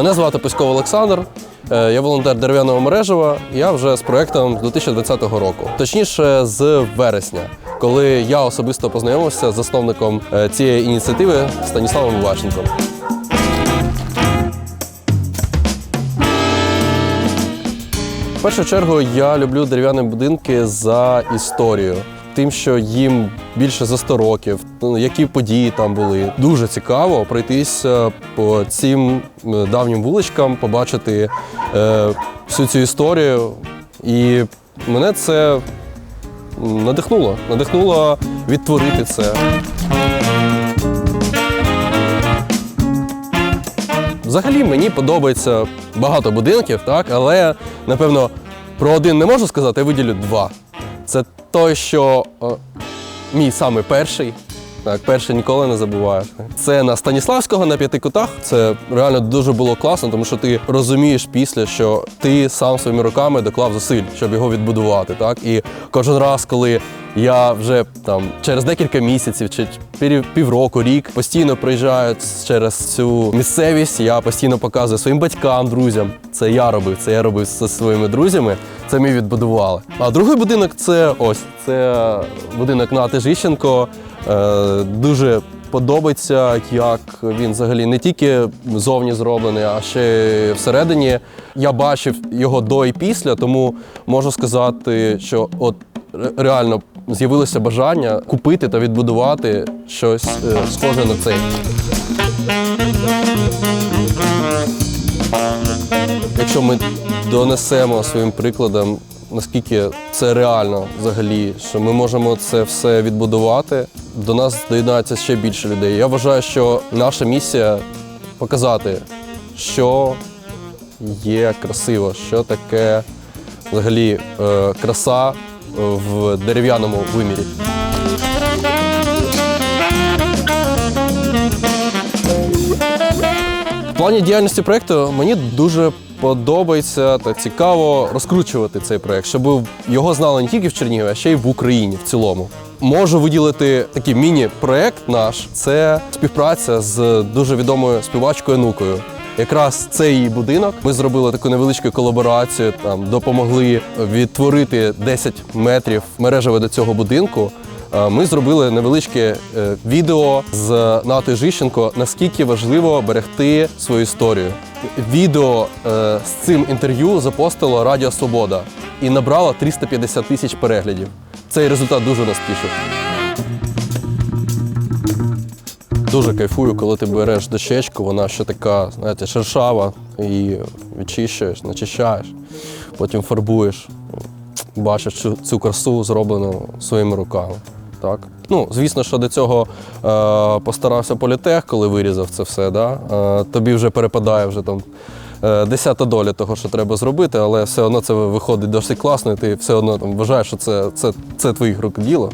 Мене звати Паськов Олександр. е, Я волонтер дерев'яного мережева. Я вже з проєктом з 2020 року, точніше, з вересня, коли я особисто познайомився з засновником е, цієї ініціативи Станіславом Влащенком. В першу чергу я люблю дерев'яні будинки за історію. Тим, що їм більше за 100 років, ну, які події там були. Дуже цікаво пройтися по цим е, давнім вуличкам, побачити е, всю цю історію. І мене це надихнуло. Надихнуло відтворити це. Взагалі мені подобається багато будинків, так, але напевно про один не можу сказати, я виділю два. Це той, що е, мій саме перший. Так, перший ніколи не забуваєш. Це на Станіславського на п'яти кутах. Це реально дуже було класно, тому що ти розумієш після, що ти сам своїми руками доклав зусиль, щоб його відбудувати. Так? І кожен раз, коли я вже там через декілька місяців чи пів- півроку, рік постійно приїжджаю через цю місцевість, я постійно показую своїм батькам, друзям. Це я робив, це я робив зі своїми друзями. Це ми відбудували. А другий будинок це ось це будинок Нати Жищенко. Е, дуже подобається, як він взагалі не тільки зовні зроблений, а ще всередині. Я бачив його до і після, тому можу сказати, що от реально з'явилося бажання купити та відбудувати щось е, схоже на цей. Якщо ми донесемо своїм прикладом, наскільки це реально взагалі, що ми можемо це все відбудувати, до нас доєднається ще більше людей. Я вважаю, що наша місія показати, що є красиво, що таке взагалі е, краса в дерев'яному вимірі. Плані діяльності проєкту мені дуже подобається та цікаво розкручувати цей проєкт, щоб його знали не тільки в Чернігові, а ще й в Україні в цілому. Можу виділити такий міні-проєкт наш. Це співпраця з дуже відомою співачкою Нукою. Якраз цей її будинок. Ми зробили таку невеличку колаборацію, там допомогли відтворити 10 метрів мережево до цього будинку. Е, Ми зробили невеличке е, відео з Натою Жищенко, наскільки важливо берегти свою історію. Відео е, з цим інтерв'ю запостило Радіо Свобода і набрало 350 тисяч переглядів. Цей результат дуже нас тішив. Дуже кайфую, коли ти береш дощечку, вона ще така, знаєте, шершава, і відчищуєш, начищаєш, потім фарбуєш, бачиш цю, цю красу, зроблену своїми руками. Так? Ну, звісно, що до цього е, постарався політех, коли вирізав це все. Да? Е, тобі вже перепадає вже там е, десята доля того, що треба зробити, але все одно це виходить досить класно, і ти все одно там, вважаєш, що це, це, це твоїх рук діло.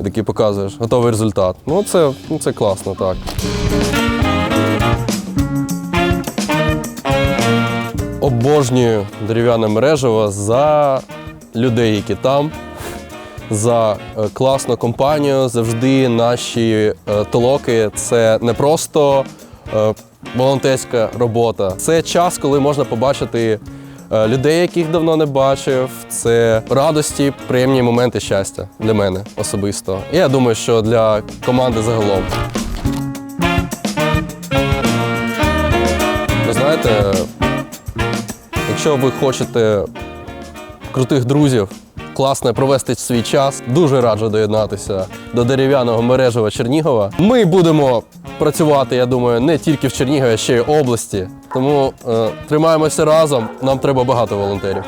І такий показуєш готовий результат. Ну, це, ну, це класно, так. Обожнюю дерев'яне мережево за людей, які там, за е, класну компанію. Завжди наші е, толоки це не просто е, волонтерська робота. Це час, коли можна побачити людей, яких давно не бачив. Це радості, приємні моменти щастя для мене особисто. І я думаю, що для команди загалом. Ви знаєте, якщо ви хочете крутих друзів, класно провести свій час, дуже раджу доєднатися до дерев'яного мережева Чернігова. Ми будемо працювати, я думаю, не тільки в Чернігові, а ще й області. Тому е, тримаємося разом. Нам треба багато волонтерів.